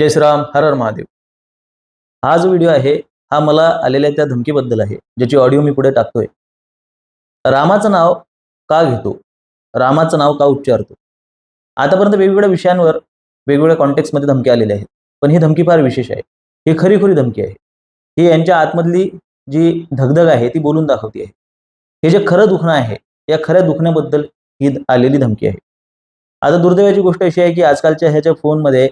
जय श्रीराम हर हर महादेव. हा जो व्हिडिओ आहे हा मला आलेल्या त्या धमकीबद्दल आहे ज्याची ऑडिओ मी पुढे टाकतोय. रामाचं नाव का घेतो? रामाचं नाव का उच्चारतो आतापर्यंत वेगवेगळ्या विषयांवर वेगवेगळ्या कॉन्टेक्स्टमध्ये धमकी आलेल्या आहेत पण ही धमकी फार विशेष आहे. ही खरी खरी धमकी आहे. ही यांच्या आतमधली जी धगधग आहे ती बोलून दाखवते. आहे हे जे खरं दुखणं आहे या खऱ्या दुखण्याबद्दल ही आलेली धमकी आहे. आता दुर्दैवाची गोष्ट अशी आहे की आजकालच्या ह्याच्या फोनमध्ये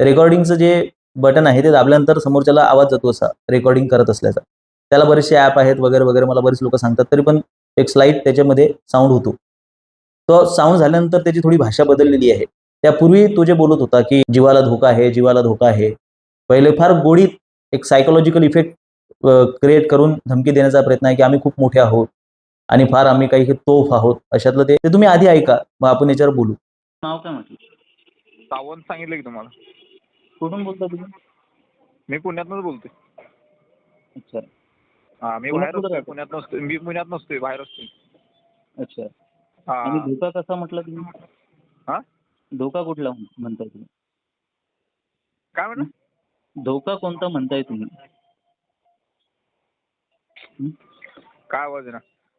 रेकॉर्डिंगचं जे बटन आहे ते दाबल्यानंतर समोरच्याला आवाज जातो असा रेकॉर्डिंग करत असल्याचा. त्याला बरेचसे ॲप आहेत वगैरे वगैरे मला बरेच लोक सांगतात तरी पण एक स्लाईट त्याच्यामध्ये साऊंड होतो. तो साऊंड झाल्यानंतर त्याची थोडी भाषा बदललेली आहे. त्यापूर्वी तो जे बोलत होता की जीवाला धोका आहे जीवाला धोका आहे पहिले फार गोडीत एक सायकोलॉजिकल इफेक्ट क्रिएट करून धमकी देण्याचा प्रयत्न आहे की आम्ही खूप मोठे आहोत आणि फार आम्ही काही तोफ आहोत अशातलं ते ते तुम्ही आधी ऐका मग आपण याच्यावर बोलू. नाव काय म्हटलं? सावंत सांगितलं की तुम्हाला. कुठून बोलता तुम्ही? मी पुण्यातनंच बोलतोय. अच्छा. हा मी पुण्यात बाहेर कुठं असतोय राहता? पुण्यात नसतोय. मी पुण्यात नसतोय बाहेर असतोय. अच्छा. आणि हा धोका कसा म्हटला तुम्ही? हा? धोका कुठला म्हणताय तुम्ही? काय म्हणलं धोका कोणता म्हणताय तुम्ही? हं? काय आवाज आहे ना?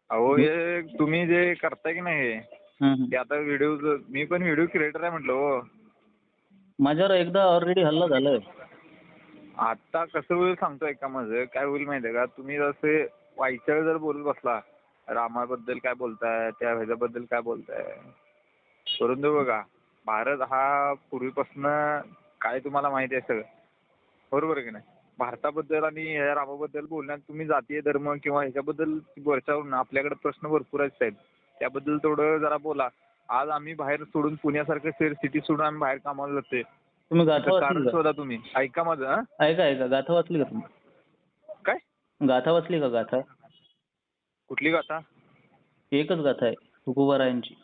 अहो हे तुम्ही जे करताय की नाही हे हं, हं. ते आता व्हिडिओ मी पण व्हिडिओ क्रिएटर आहे म्हटलं हो. माझ्यावर एकदा ऑलरेडी हल्ला झालाय. आता कसं होईल सांगतो ऐका माझं काय होईल माहितीये का? तुम्ही जसे वाईच्या जर बोलत बसला रामाबद्दल काय बोलताय त्या ह्याच्याबद्दल काय बोलताय? परंतु बघा. भारत हा पूर्वीपासून काय तुम्हाला माहिती आहे सगळं? बरोबर की नाही? भारताबद्दल आणि ह्या रामाबद्दल बोलण्यात तुम्ही जातीय धर्म किंवा ह्याच्याबद्दल वरच्यावरून आपल्याकडे प्रश्न भरपूर आहेत साहेब. त्याबद्दल थोडं जरा बोला. आज आम्ही बाहेर सोडून पुण्यासारखं शहर सिटी सोडून आम्ही बाहेर कामाला जातोय. तुम्ही गाथा त्याचं कारण वाचली शोधा तुम्ही. ऐका माझं हं? ऐका ऐका. गाथा वाचली का तुम्ही? काय? गाथा वाचली का गाथा? कुठली गाथा? एकच गाथा आहे तुकोबारायांची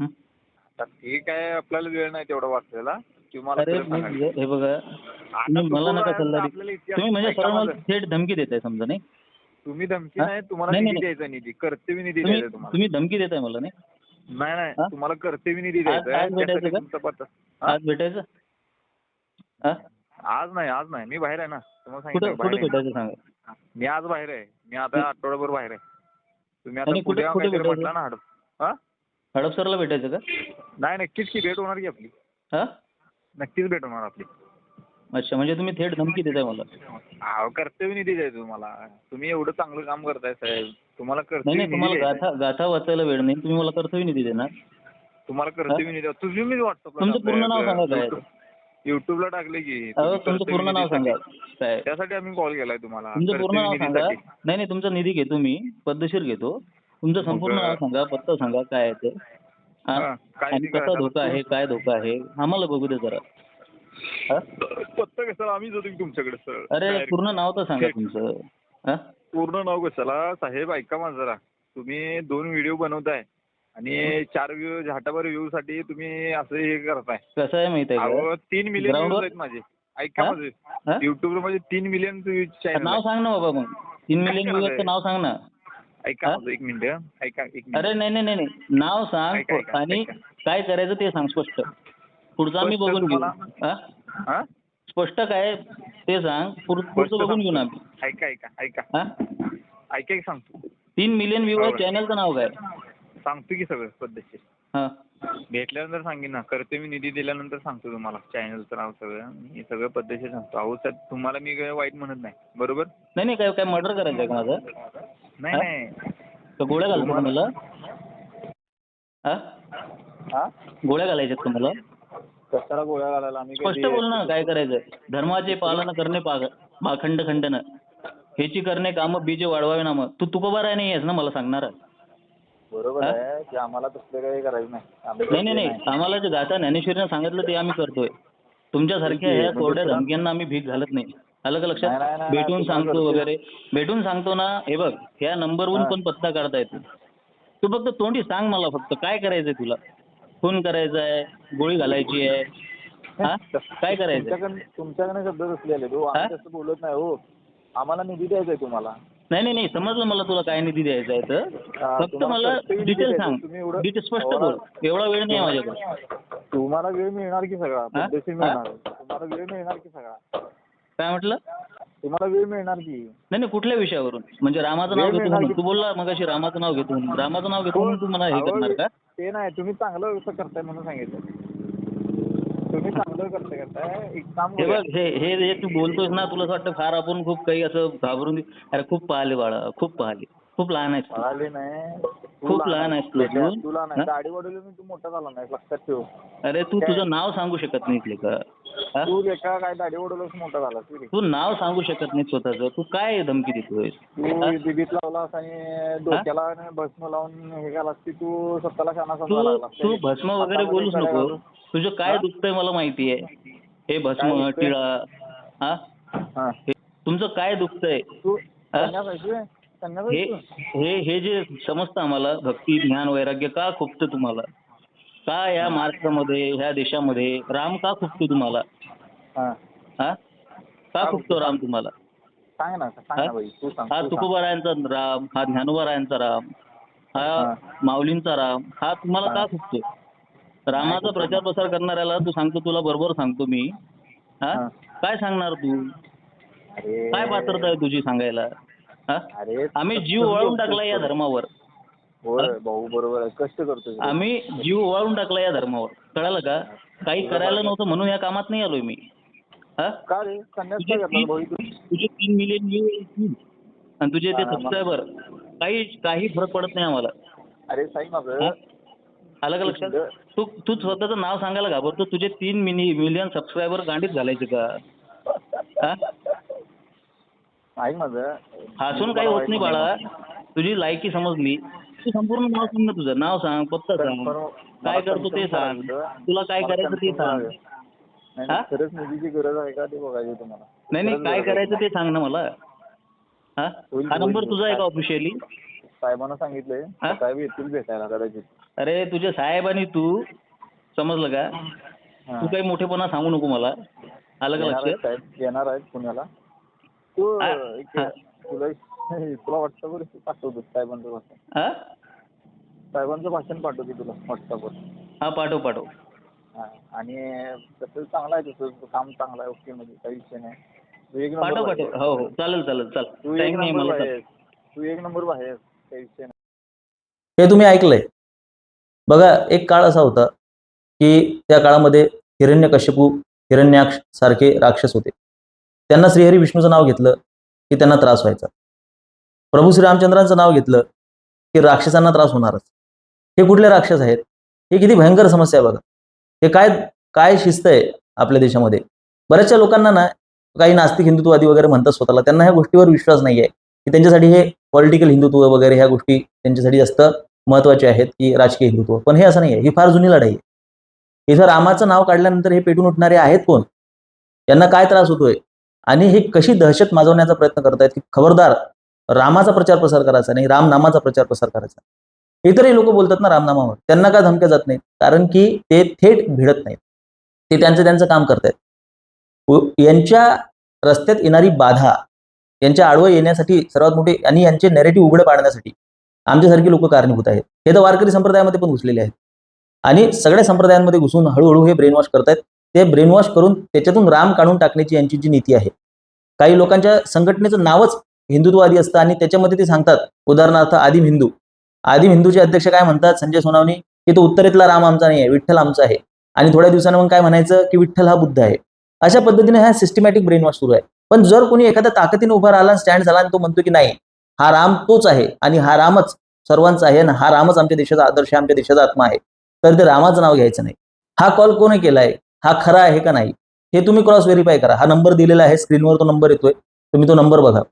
हं? आता ते काय आपल्याला वेळ नाही तेवढा वाचलेला. तुम्हाला अरे मी. हे बघा. आता तुम्ही मला नका सल्ला दे. आपल्याला इतिहास तुम्ही म्हणजे सरळ मला. थेट धमकी देताय समजा नाही? तुम्ही धमकी? नाही तुम्हाला नाही, निधी नाही, द्यायचा निधी कर्तव्य निधी तुम्ही द्यायचा तुम्हाला तुम्ही धमकी देताय मला नाही नाही नाही हा? तुम्हाला कर्तव्य निधी आज- द्यायचा आहे. आज भेटायचं त्यासाठी का? तुमचा पत्ता हा? आज भेटायचं हा आज नाही आज नाही मी बाहेर आहे ना तुम्हाला कुठं सांगितलं कुठं बाहेर आहे. भेटायचं सांगा मी आज बाहेर आहे मी आता आठवडाभर बाहेर आहे तुम्ही आता आणि कुठे- पुढे कुठे काहीतरी भेटायचं? म्हटलं ना हडप हा हडपसरला भेटायचं का नाही नक्कीच की भेट होणार की आपली हा नक्कीच भेट होणार आपली अच्छा म्हणजे तुम्ही थेट धमकी देताय मला. अहो कर्तव्य निधी द्यायचा तुम्हाला. तुम्ही एवढं चांगलं काम करताय साहेब. तुम्हाला नाही नाही तुम्हाला आहे. गाथा गाथा वाचायला वेळ नाही. तुम्ही मला कर्तव्य निधी देणार. तुम्हाला कर्तव्य निधी तुम्ही मी व्हॉट्सअपला तुमचं पूर्ण नाव सांगा आहे ते. युट्यूबला टाकले की. अहो तुम्ही तुमचं पूर्ण नाव सांगा. काय त्यासाठी आम्ही कॉल केलाय तुम्हाला. तुमचं पूर्ण नाव सांगा. नाही नाही तुमचा निधी घेतो मी. पद्धतशीर घेतो. तुमचं संपूर्ण नाव सांगा पत्ता सांगा काय आहे ते. हा? हा, काय आणि निधी कसा? धोका आहे काय धोका आहे? आम्हाला बघू दे जरा? पत्ता कशाला आम्ही जातो की तुमच्याकडे सर अरे. पूर्ण नाव तर सांगा. तुमचं हा पूर्ण नाव कशाला साहेब ऐका माझं जरा तुम्ही दोन व्हिडिओ बनवताय आणि चार व्ह्यू झाटाभर व्ह्यू साठी तुम्ही असं हे करताय कसं आहे माहिती आहे तीन मिलियन व्ह्यूज वर? आहेत माझे ऐका? माझे? युट्यूबमध्ये तीन मिलियन व्ह्यूज नाव सांग ना बाबा मग तीन मिलियन काय व्ह्यूअरचं नाव सांग ना ऐका? माझं एक मिनिट ऐका एक अरे नाही नाही नाही नाही. नाव सांग आणि. काय करायचं ते सांग स्पष्ट पुढचं आम्ही बघून घेऊ. हा? स्पष्ट काय ते सांग. पुढ- पुढचं बघून घेऊ ना. आम्ही. ऐका ऐका ऐका. हा? ऐका की सांगतो. तीन मिलियन व्ह्यूअर बरोबर. चॅनलचं नाव काय? सांगतो की सगळं पद्धतशीर. हा. भेटल्यानंतर सांगेन ना. करते मी निधी दिल्यानंतर सांगतो तुम्हाला. चॅनलचं नाव सगळं. हे सगळं पद्धतशीर सांगतो. अहो सर तुम्हाला मी काय वाईट म्हणत नाही. बरोबर? नाही नाही काय काय मर्डर करायचं आहे का माझं? नाही हा? नाही. का गोळ्या घालतो का मला हा? हा? गोळ्या घालायच्यात का मला कशाला गोळ्या घालायला आम्ही स्पष्ट बोल ना काय करायचं? धर्माचे पालन करणे पाग पाखंड खंडन. हेची करणे कामं बीजे वाढवावे नामं तू तुकोबाराय नाही आहेस ना मला सांगणार? बरोबर? आहे की आम्हाला तसलं काही करायचं नाही. आम्ही नाही नाही नाही. आम्हाला जे गाथा ज्ञानेश्वरीनं सांगितलं ते आम्ही करतोय. तुमच्यासारख्या ह्या कोरड्या धमक्यांना आम्ही भीक घालत नाही. आलं का नाही, लक्षात नाही, भेटून सांगतो. वगैरे. भेटून सांगतो ना हे बघ ह्या नंबरवरून. पण पत्ता काढता येतो. तू फक्त तोंडी सांग मला फक्त काय करायचंय तुला? खून करायचा आहे गोळी घालायची आहे. हा? काय करायचं तुमच्याकडे तुमच्याकडे शब्द असले आले हो? आम्ही हा? तसं बोलत नाही हो. आम्हाला निधी द्यायचा आहे तुम्हाला. नाही नाही नाही समजलं मला तुला काय निधी द्यायचा आहे तर. फक्त तुम्हाला मला निधी डिटेल द्यायचा. सांग. तुम्ही एवढं- डिटेल स्पष्ट बोल. एवढा वेळ नाही आहे माझ्याकडे. तुम्हाला वेळ मिळणार की सगळा? हा? पद्धतशीर? मिळणार. तुम्हाला वेळ मिळणार की सगळा? काय म्हटलं? तुम्हाला वेळ मिळणार की. नाही नाही कुठल्या विषयावरून? म्हणजे रामाचं वेळ नाव घेतो मिळणार म्हणून. की- तू बोलला मग अशी रामाचं नाव घेतो म्हणून. रामाचं नाव घेतो म्हणून तू मला हे करणार का? ते नाही तुम्ही चांगलं असं करताय म्हणून सांगितलं. तुम्ही चांगलं करताय करताय. एक काम हे करूया. बघ हे हे जे तू बोलतोयस ना तुला असं वाटतं फार आपण खूप काही असं घाबरून अरे खूप पाहिले बाळा खूप पाहिले. खूप लहान आहेस तू. पळाले नाही. तू खूप लहान आहेस. तू बेटा, अजून. तुला नाही. हा? दाढी वाढवली मी तू मोठा झाला नाही लक्षात ठेव. अरे तू तुझं नाव सांगू शकत नाहीस लेका हा? तू लेखा काय दाढी वाढवलंस मोठा झाला तू रे. तू नाव सांगू शकत नाही स्वतःचं तू काय धमकी देतोयस तू दिदीत लावलास आणि डोक्याला आणि भस्म लावून हे घालास की तू स्वतःला शाना तू लागलास. तू भस्म वगैरे हातामध्ये बोलूच नको. तुझं काय दुखतंय मला माहिती आहे हे काय भस्म दुखतंय? टिळा हा हा. हे- तुमचं काय दुखतंय तू हा? संन्यास आहेस व्हय? संन्यास हे आहेस तू? हे हे जे समजतं आम्हाला भक्ती ज्ञान वैराग्य का खुपतं तुम्हाला का या महाराष्ट्रामध्ये ह्या देशामध्ये राम का खुपतो तुम्हाला हा. हा? का खुपतो राम तुम्हाला? सांग ना सांग हा? ना बाई तू सांग हा तू सांग. तुकोबारायांचा राम हा ज्ञानोबारायांचा राम हा हा. माऊलींचा राम हा तुम्हाला हा. का खुपतो रामाचा प्रचार प्रसार करणाऱ्याला तू सांगतो तुला बरोबर सांगतो मी. हा? हा. काय सांगणार तू? अरे. काय पात्रता आहे तुझी सांगायला? हा? अरे आम्ही जीव वाळून टाकला या धर्मावर. होय भाऊ बरोबर आहे. कष्ट करतोय आम्ही जीव वाळून टाकला या धर्मावर. कळालं का? काही करायला नव्हतं म्हणून या कामात नाही आलोय मी. हा का रे? संन्यास तुझे भाऊ तीन तुझे तीन मिलियन व्ह्यू आणि तुझे ते हा. सबस्क्रायबर काही काही फरक पडत नाही आम्हाला. अरे साई माझं? आलं का लक्षात? तू तू स्वतःचं नाव सांगायला घाबरतो. तुझे तीन मिनी मिलियन सबस्क्रायबर गांडीत घालायचे का? हा? ऐक माझं हसून काही होत नाही बाळा. तुझी लायकी समजली. तू संपूर्ण नाव सांग ना तुझं. नाव सांग पत्ता सांग. काय करतो ते सांग. तुला काय करायचं ते सांग. हा? खरंच निधीची गरज आहे का ते बघायचं तुम्हाला? नाही नाही खरंच काय. करायचं ते सांग ना मला. हा? होईल, हा नंबर होईल. तुझा आहे का ऑफिशियली साहेबांना सांगितलंय हा? साहेब येतील भेटायला कदाचित. अरे तुझे साहेब आणि तू समजलं का? हा. तू काही मोठेपणा सांगू नको मला. आलं का येणार आहेत लक्षात? साहेब येणार आहेत पुण्याला. तू हा, एक हा. तुला तुला व्हॉट्सअपवर पाठवतो साहेबांचं भाषण. हा? साहेबांचं भाषण पाठवतो तुला व्हॉट्सअपवर हा पाठव पाठव. हा आणि तसं चांगलं आहे तसं काम चांगलं आहे ओके मध्ये काही विषय नाही. तू एक पाठव नंबर पाठव. हो हो. चालेल चालेल चाल तू एक नाही नंबर मला. तू एक नंबर बाहेर काही विषय नाही. हे तुम्ही ऐकलंय. बघा एक काळ असा होता की त्या काळामध्ये हिरण्यकश्यपू हिरण्याक्ष सारखे राक्षस होते. त्यांना श्रीहरी विष्णूचं नाव घेतलं की त्यांना त्रास व्हायचा. प्रभू श्रीरामचंद्रांचं नाव घेतलं की राक्षसांना त्रास होणारच. हे कुठले राक्षस आहेत? हे किती भयंकर समस्या आहे बघा. हे काय काय शिस्त आहे आपल्या देशामध्ये? बऱ्याचशा लोकांना ना काही नास्तिक हिंदुत्ववादी वगैरे म्हणतात स्वतःला त्यांना ह्या गोष्टीवर विश्वास नाही आहे की त्यांच्यासाठी हे पॉलिटिकल हिंदुत्व वगैरे ह्या गोष्टी त्यांच्यासाठी जास्त महत्त्वाचे आहेत की राजकीय हिंदुत्व. पण हे असं नाही आहे ही फार जुनी लढाई आहे. इथं रामाचं नाव काढल्यानंतर हे पेटून उठणारे आहेत कोण? यांना काय त्रास होतोय? आणि हे कशी दहशत माजवण्याचा प्रयत्न करतायत की खबरदार रामाचा प्रचार प्रसार करायचा नाही रामनामाचा प्रचार प्रसार करायचा? इतरही लोक बोलतात ना रामनामावर. त्यांना का धमक्या जात नाहीत. कारण की ते थेट भिडत नाहीत. ते त्यांचं त्यांचं काम करतायत. यांच्या रस्त्यात येणारी बाधा यांच्या आडवं येण्यासाठी सर्वात मोठे आणि यांचे नॅरेटिव्ह उघडं पाडण्यासाठी आमच्यासारखी लोक कारणीभूत आहेत. हे तर वारकरी संप्रदायामध्ये पण घुसलेले आहेत. आणि सगळ्या संप्रदायांमध्ये घुसून हळूहळू हे ब्रेनवॉश करतायत. ते ब्रेनवॉश करून त्याच्यातून राम काढून टाकण्याची यांची जी नीती आहे. काही लोकांच्या संघटनेचं नावच हिंदुत्ववादी असतं आणि त्याच्यामध्ये ते सांगतात उदाहरणार्थ आदिम हिंदू. आधी हिंदूचे अध्यक्ष काय म्हणतात? संजय सोनावणी की तो उत्तरेतला राम आमचा नाही आहे विठ्ठल आमचा आहे. आणि थोड्या दिवसानं मग काय म्हणायचं की विठ्ठल हा बुद्ध आहे. अशा पद्धतीने हा सिस्टमॅटिक ब्रेनवॉश सुरू आहे. पण जर कोणी एखाद्या ताकदीने उभा राहिला स्टँड झाला आणि तो म्हणतो की नाही हा राम तोच आहे आणि हा रामच सर्वांचा आहे आणि हा रामच आमच्या देशाचा आदर्श आहे आमच्या देशाचा आत्मा आहे तर ते रामाचं नाव घ्यायचं नाही. हा कॉल कोणी केलाय? हा खरा आहे का नाही? हे तुम्ही क्रॉस व्हेरीफाय करा. हा नंबर दिलेला आहे स्क्रीनवर तो नंबर येतोय. तुम्ही तो नंबर बघा.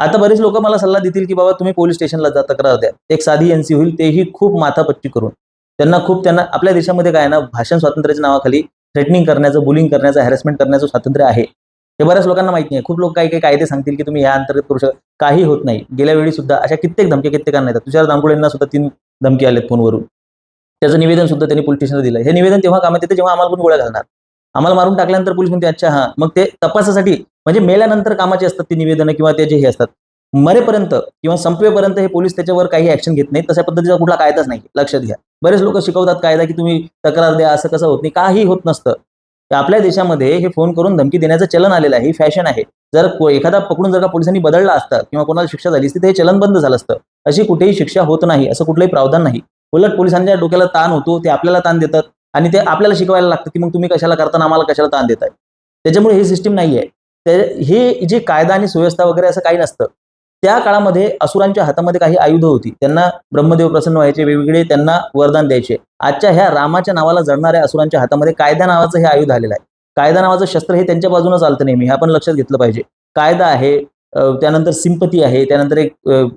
आता बरेच लोक मला सल्ला देतील की बाबा तुम्ही पोलीस स्टेशनला जा तक्रार द्या. एक साधी एनसी होईल तेही खूप माथापच्ची करून. त्यांना खूप त्यांना आपल्या देशामध्ये काय आहे ना भाषण स्वातंत्र्याच्या नावाखाली थ्रेटनिंग करण्याचं बुलिंग करण्याचं हॅरेसमेंट करण्याचं स्वातंत्र्य आहे. हे बऱ्याच लोकांना माहिती नाही. खूप लोक काही काही कायदे सांगतील की तुम्ही या अंतर्गत करू शकता काही होत नाही. गेल्या वेळी सुद्धा अशा कित्येक धमक्या कित्येकांना येतात. तुषार दांगुळेंना सुद्धा तीन धमकी आलेत फोनवरून. त्याचं निवेदन सुद्धा त्यांनी पोलीस स्टेशनला दिलं हे निवेदन तेव्हा कामात येते जेव्हा आम्हाला पण गोळ्या घालणार? आम्हाला मारून टाकल्यानंतर पोलीस म्हणते अच्छा हा. मग ते तपासासाठी म्हणजे मेल्यानंतर कामाचे असतात ती निवेदनं किंवा त्याचे हे असतात. मरेपर्यंत किंवा संपवेपर्यंत हे पोलीस त्याच्यावर काही ऍक्शन घेत नाहीत तशा पद्धतीचा कुठला कायदाच नाही लक्षात घ्या. बरेच लोक शिकवतात कायदा की तुम्ही तक्रार द्या असं कसं होत नाही काही होत नसतं. आपल्या देशामध्ये हे फोन करून धमकी देण्याचं चलन आलेलं आहे ही फॅशन आहे. जर एखादा पकडून जर का पोलिसांनी बदलला असता किंवा कोणाला शिक्षा झाली असती तर हे चलन बंद झालं असतं. अशी कुठेही शिक्षा होत नाही असं कुठलंही प्रावधान नाही. उलट पोलिसांच्या डोक्याला ताण होतो ते आपल्याला ताण देतात आणि ते आपल्याला शिकवायला लागतं की मग तुम्ही कशाला करताना आम्हाला कशाला ताण देताय? त्याच्यामुळे ही सिस्टीम नाही आहे ते हे जे कायदा आणि सुव्यवस्था वगैरे असं काही नसतं. त्या काळामध्ये असुरांच्या हातामध्ये काही आयुध होती. त्यांना ब्रह्मदेव प्रसन्न व्हायचे वेगवेगळे त्यांना वरदान द्यायचे. आजच्या ह्या रामाच्या नावाला जडणाऱ्या असुरांच्या हातामध्ये कायदा नावाचं हे आयुध आलेलं आहे. कायदा नावाचं शस्त्र हे त्यांच्या बाजूनं चालतं नेहमी. हे आपण लक्षात घेतलं पाहिजे. कायदा आहे त्यानंतर सिंपती आहे त्यानंतर एक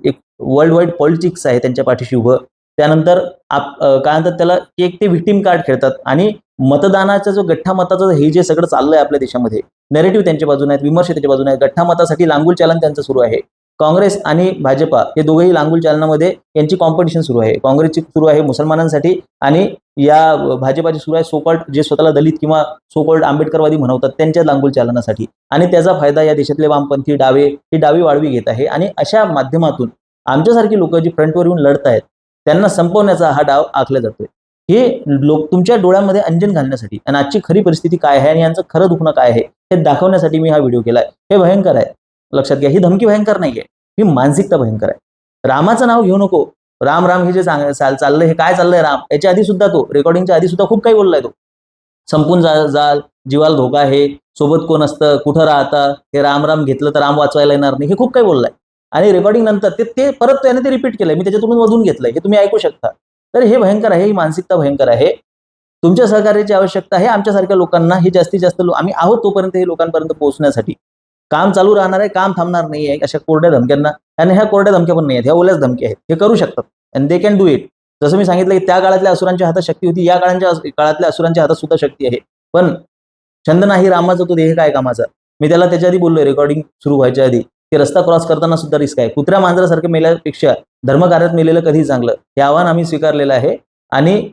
एक वर्ल्ड वाईड पॉलिटिक्स आहे त्यांच्या पाठीशी उभं. त्यानंतर आप काय म्हणतात त्याला एक ते व्हिक्टीम कार्ड खेळतात. आणि मतदानाचा जो गठ्ठा मताचं हे जे सगळं चाललंय आपल्या देशामध्ये नेरेटिव्ह त्यांच्या बाजूने आहेत विमर्श त्याच्या बाजूने आहेत. गठ्ठामतासाठी लांगुल चालन त्यांचं सुरू आहे. काँग्रेस आणि भाजपा हे दोघेही लांगुल चालनामध्ये यांची कॉम्पिटिशन सुरू आहे. काँग्रेसची सुरू आहे मुसलमानांसाठी आणि या भाजपाची सुरू आहे सोकॉल्ड जे स्वतःला दलित किंवा सोकॉल्ड आंबेडकरवादी म्हणवतात त्यांच्या लांगुल चालनासाठी. आणि त्याचा फायदा या देशातले वामपंथी डावे ही डावी वाढवी घेत आहे. आणि अशा माध्यमातून आमच्यासारखी लोक जी फ्रंटवर येऊन लढत आहेत त्यांना संपवण्याचा हा डाव आखला जातोय. हे लोक तुमच्या डोळ्यामध्ये अंजन घालण्यासाठी आणि आजची खरी परिस्थिती काय आहे आणि यांचं खरं दुखणं काय आहे हे दाखवण्यासाठी मी हा व्हिडिओ केलाय. हे भयंकर आहे. लक्षात घ्या ही धमकी भयंकर नाहीये. ही मानसिकता भयंकर आहे. रामाचं नाव घेऊ नको. राम राम हे जे सांग चाल- चाललंय हे काय चाललंय राम? याच्या आधी सुद्धा तो रेकॉर्डिंगच्या आधी सुद्धा खूप काही बोललाय तो. संपून जा जाल जीवाला धोका आहे. सोबत कोण असतं? कुठं राहता? हे राम राम घेतलं तर राम वाचवायला येणार नाही. हे खूप काही बोललाय. आणि रेकॉर्डिंग नंतर ते ते परत त्याने ते रिपीट केलंय. मी त्याच्यातून मधून घेतलंय. हे तुम्ही ऐकू शकता. तर हे भयंकर आहे ही मानसिकता भयंकर आहे. तुमच्या सहकार्याची आवश्यकता आहे आमच्यासारख्या लोकांना हे जास्तीत जास्त लो- आम्ही आहोत तोपर्यंत हे लोकांपर्यंत पोहोचण्यासाठी. काम चालू राहणार आहे काम थांबणार नाही आहे अशा कोरड्या धमक्यांना. आणि ह्या कोरड्या धमक्या पण नाही आहेत ह्या ओल्याच धमक्या आहेत. हे करू शकतात. And they can do it जसं मी सांगितलं की त्या काळातल्या असुरांच्या हातात शक्ती होती या काळांच्या काळातल्या असुरांच्या हातात सुद्धा शक्ती आहे. पण छंद नाही रामाचा तो देह काय कामाचा? मी त्याला त्याच्या आधी बोललोय रेकॉर्डिंग सुरू व्हायच्या आधी. की रस्ता क्रॉस करताना सुद्धा रिस्क आहे. कुत्र्या मांजरासारखे मेल्यापेक्षा धर्मकार्यात मेलेलं कधी चांगलं. हे आव्हान आम्ही स्वीकारलेलं आहे. आणि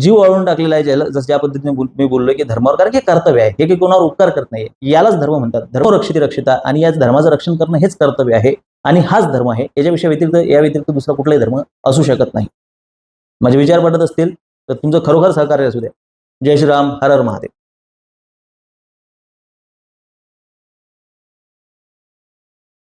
जीव वाळून टाकलेला आहे ज्याला जसं ज्या पद्धतीने मी बोललोय की धर्मावर कारण हे कर्तव्य आहे. हे की कोणावर उपकार करत नाही यालाच धर्म म्हणतात. धर्म रक्षिती रक्षिता आणि याच धर्माचं रक्षण करणं हेच कर्तव्य आहे. आणि हाच धर्म आहे. याच्याविषयी व्यतिरिक्त या व्यतिरिक्त दुसरा कुठलाही धर्म असू शकत नाही. माझे विचार पडत असतील तर तुमचं खरोखर सहकार्य असू द्या. जय श्रीराम. हर हर महादेव.